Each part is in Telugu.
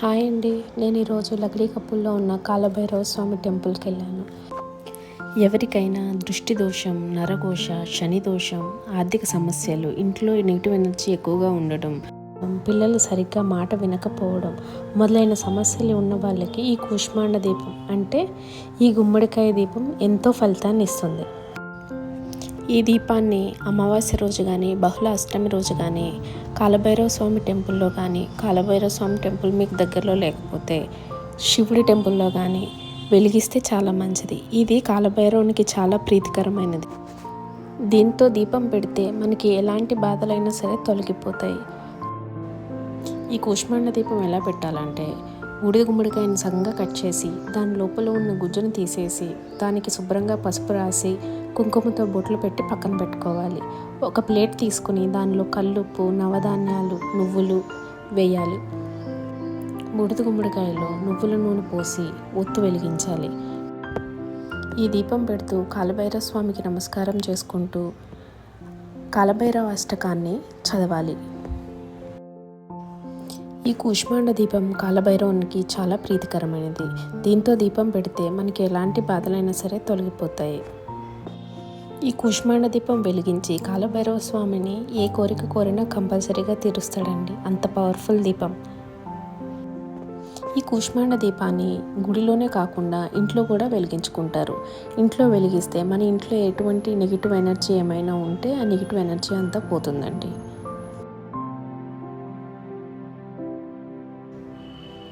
హాయ్ అండి. నేను ఈరోజు లక్డీ కప్పుల్లో ఉన్న కాలభైరవ స్వామి టెంపుల్కి వెళ్ళాను. ఎవరికైనా దృష్టి దోషం నరఘోష శని దోషం ఆర్థిక సమస్యలు ఇంట్లో నెగిటివ్ ఎనర్జీ ఎక్కువగా ఉండడం పిల్లలు సరిగ్గా మాట వినకపోవడం మొదలైన సమస్యలు ఉన్న వాళ్ళకి ఈ కూష్మాండ దీపం అంటే ఈ గుమ్మడికాయ దీపం ఎంతో ఫలితాన్ని ఇస్తుంది. ఈ దీపాన్ని అమావాస్య రోజు కానీ బహుళ అష్టమి రోజు కానీ కాలభైరవ స్వామి టెంపుల్లో కానీ కాలభైరవ స్వామి టెంపుల్ మీకు దగ్గరలో లేకపోతే శివుడి టెంపుల్లో కానీ వెలిగిస్తే చాలా మంచిది. ఇది కాలభైరవునికి చాలా ప్రీతికరమైనది. దీంతో దీపం పెడితే మనకి ఎలాంటి బాధలైనా సరే తొలగిపోతాయి. ఈ కూష్మాండ దీపం ఎలా పెట్టాలంటే బూడిద గుమ్మడికాయని సగంగా కట్ చేసి దాని లోపల ఉన్న గుజ్జును తీసేసి దానికి శుభ్రంగా పసుపు రాసి కుంకుమతో బొట్లు పెట్టి పక్కన పెట్టుకోవాలి. ఒక ప్లేట్ తీసుకుని దానిలో కల్లుప్పు నవధాన్యాలు నువ్వులు వేయాలి. బూడిద గుమ్మడికాయలో నువ్వుల నూనె పోసి ఒత్తు వెలిగించాలి. ఈ దీపం పెడుతూ కాలభైరవ స్వామికి నమస్కారం చేసుకుంటూ కాలభైరవ అష్టకాన్ని చదవాలి. ఈ కూష్మాండ దీపం కాలభైరవునికి చాలా ప్రీతికరమైనది. దీంతో దీపం పెడితే మనకి ఎలాంటి బాధలైనా సరే తొలగిపోతాయి. ఈ కూష్మాండ దీపం వెలిగించి కాలభైరవ స్వామిని ఏ కోరిక కోరినా కంపల్సరీగా తీరుస్తాడండి. అంత పవర్ఫుల్ దీపం. ఈ కూష్మాండ దీపాన్ని గుడిలోనే కాకుండా ఇంట్లో కూడా వెలిగించుకుంటారు. ఇంట్లో వెలిగిస్తే మన ఇంట్లో ఎటువంటి నెగిటివ్ ఎనర్జీ ఏమైనా ఉంటే ఆ నెగిటివ్ ఎనర్జీ అంతా పోతుందండి.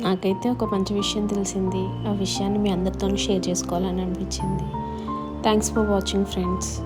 నాకైతే ఒక మంచి విషయం తెలిసింది. ఆ విషయాన్ని మీ అందరితో షేర్ చేసుకోవాలని అనిపించింది. Thanks for watching friends